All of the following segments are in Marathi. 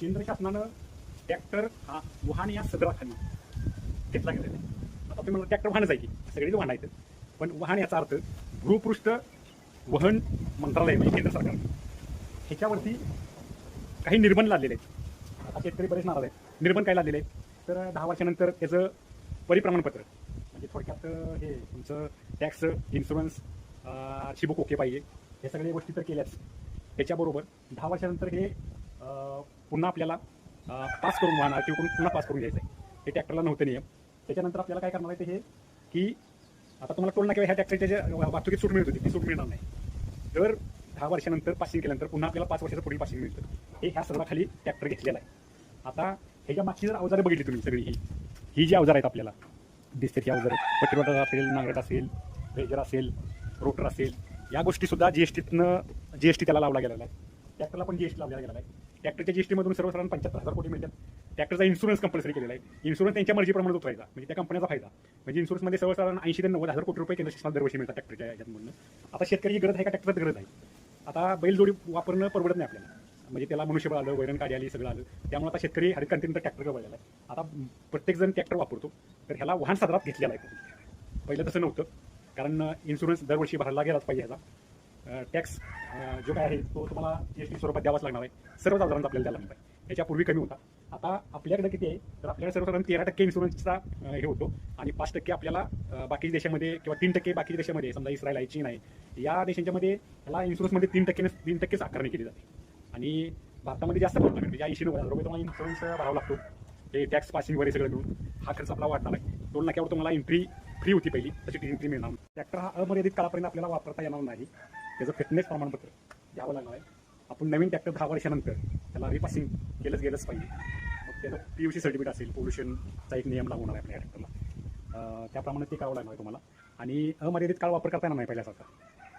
केंद्र शासनानं ट्रॅक्टर हा वाहन या सदराखाली घेतला गेलेला आहे. आता तुम्ही मला ट्रॅक्टर वाहनच आहे सगळीच वाहन आहेत. पण वाहन याचा अर्थ भूपृष्ठ वहन मंत्रालय म्हणजे केंद्र सरकार. ह्याच्यावरती काही निर्बंध लागलेले आहेत. आता शेतकरी बरेच नाराज आहेत. निर्बंध काय लागलेले आहेत? तर दहा वर्षानंतर त्याचं परिप्रमाणपत्र. म्हणजे थोडक्यात हे तुमचं टॅक्स इन्शुरन्स शिबुक ओके पाहिजे. हे सगळ्या गोष्टी तर केल्याच. त्याच्याबरोबर दहा वर्षानंतर हे पुन्हा आपल्याला पास करून वाहणार किंवा पुन्हा पास करून घ्यायचं आहे हे ट्रॅक्टरला नव्हतं नियम. त्याच्यानंतर आपल्याला काय करणार आहे ते हे की आता तुम्हाला टोल नाक्यावर ह्या ट्रॅक्टरच्या जे वाहतुकीत सूट मिळत होती ती सूट मिळणार नाही. तर दहा वर्षानंतर पासिंग केल्यानंतर पुन्हा आपल्याला पाच वर्षाचं पुढील पासिंग मिळतं. हे ह्या सर्वाखाली ट्रॅक्टर घेतलेला आहे. आता ह्याच्या मागची जर अवजारे बघितली तुम्ही सगळी ही ही जी अवजार आहेत आपल्याला डिस्टेची ही अवजार. पट्टीवाटर असेल नांगरट असेल रेजर असेल रोटर असेल या गोष्टीसुद्धा जी एस टीतनं जी एस टी त्याला लावला गेलेला आहे. ट्रॅक्टरला पण टी लावला गेलेला आहे. ट्रॅक्टरच्या जीएसटीमधून सर्वसाधारण पंच्याहत्तर हजार कोटी मिळतात. ट्रॅक्टरचा इन्शुरन्स कंपल्सरी केलेला आहे. इन्शुरन्स त्यांच्या मर्जीप्रमाणे उतरायचा म्हणजे त्या कंपन्याचा फायदा. म्हणजे इन्शुरन्समध्ये सर्वसाधारण ऐंशी ते नव्वद हजार कोटी रुपये केंद्र शासनाला दरवर्षी मिळतात ट्रॅक्टरच्या याच्यामधून आता शेतकरी गरज आहे का? ट्रॅक्टरच गरज आहे. आता बैलजोडी वापरणं परवडत नाही आपल्याला. म्हणजे त्याला मनुष्यबळ आलं वैरण काढी आली सगळं आलं. त्यामुळे आता शेतकरी हरित क्रांतीनंतर ट्रॅक्टर वळलेला आहे. आता प्रत्येक जण ट्रॅक्टर वापरतो. तर ह्याला वाहन साधारात घेतलेला आहे. पहिलं तसं नव्हतं. कारण इन्शुरन्स दरवर्षी भरायला गेलाच पाहिजे ह्याचा. टॅक्स जो काय आहे तो तुम्हाला जी एस टी स्वरूपात द्यावाच लागणार आहे. सर्व साधारणतः आपल्याला द्यायला लागणार आहे याच्यापूर्वी कमी होता. आता आपल्याकडे किती आहे तर आपल्याकडे सर्वसाधारण तेरा टक्के इन्शुरन्सचा हे होतो. आणि पाच टक्के आपल्याला बाकी देशामध्ये किंवा तीन टक्के बाकी देशामध्ये समजा इस्रायल आहे चीन आहे या देशांच्यामध्ये ह्याला इन्शुरन्समध्ये तीन टक्के तीन टक्केच आकारणी केली जाते. आणि भारतामध्ये जास्त प्रॉब्लेम आहे म्हणजे ऐंशी नव्वद हजार रुपये तुम्हाला इन्शुरन्स भरावा लागतो ते टॅक्स पासिंग वगैरे सगळं मिळून हा खर्च आपला वाढणार आहे. टोल नाक्यावर तुम्हाला एंट्री फ्री होती पहिली तशी एंट्री मिळणार. ट्रॅक्टर हा अमर्यादित काळापर्यंत आपल्याला वापरता येणार नाही. त्याचं फिटनेस प्रमाणपत्र घ्यावं लागणार आहे. आपण नवीन ट्रॅक्टर दहा वर्षानंतर त्याला रिपासिंग केलंच गेलंच पाहिजे. मग त्याचं पी यू सी सर्टिफिकेट असेल पोल्युशनचा एक नियम लागू होणार आहे आपल्या ट्रॅक्टरला त्याप्रमाणे ते करावं लागणार आहे तुम्हाला. आणि अमर्यादित काळ वापर करता येणार नाही पहिल्यासारखा.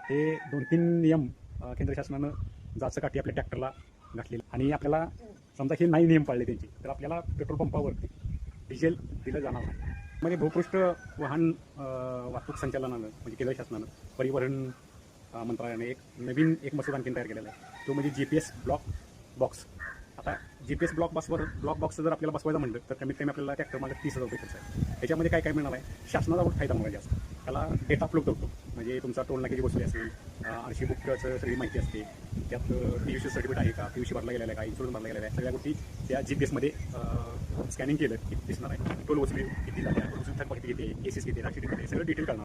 हे दोन तीन नियम केंद्र शासनानं जाचं काठी आपल्या ट्रॅक्टरला घातलेलं. आणि आपल्याला समजा हे नाही नियम पाळले त्यांचे तर आपल्याला पेट्रोल पंपावरती डिझेल दिलं जाणार नाही म्हणजे भूपृष्ठ वाहन वाहतूक संचालनानं म्हणजे केंद्र शासनानं परिवहन मंत्रालयाने एक नवीन एक मसूद आणखी तयार केलेला आहे. तो म्हणजे G P S block box आता जी पी एस ब्लॉक बॉक्सवर ब्लॉक बॉक्स जर आपल्याला बसवायचं म्हणलं तर कमीत कमी आपल्याला ट्रॅक्टर मागे तीस हजार रुपये खर्च आहे. त्याच्यामध्ये काय काय मिळणार आहे? शासनाचा फायदा मिळाला जास्त. त्याला डेटा उपलब्ध करतो. म्हणजे तुमचा टोल नाक्याची वस्तू असेल आरशी बुकचं सगळी माहिती असते. त्यात पी यू सी सर्टिफिकेट आहे का? पी यू सी भरला गेलेला आहे का? इन्शुरन्स भरला गेलेला आहे. सगळ्या गोष्टी त्या जी पी एसमध्ये स्कॅनिंग केलं की दिसणार आहे. टोल वसुली किती झाल्या टोल वसुली थकवा किती घेते केसेस किती राशी किती सगळं डिटेल करणार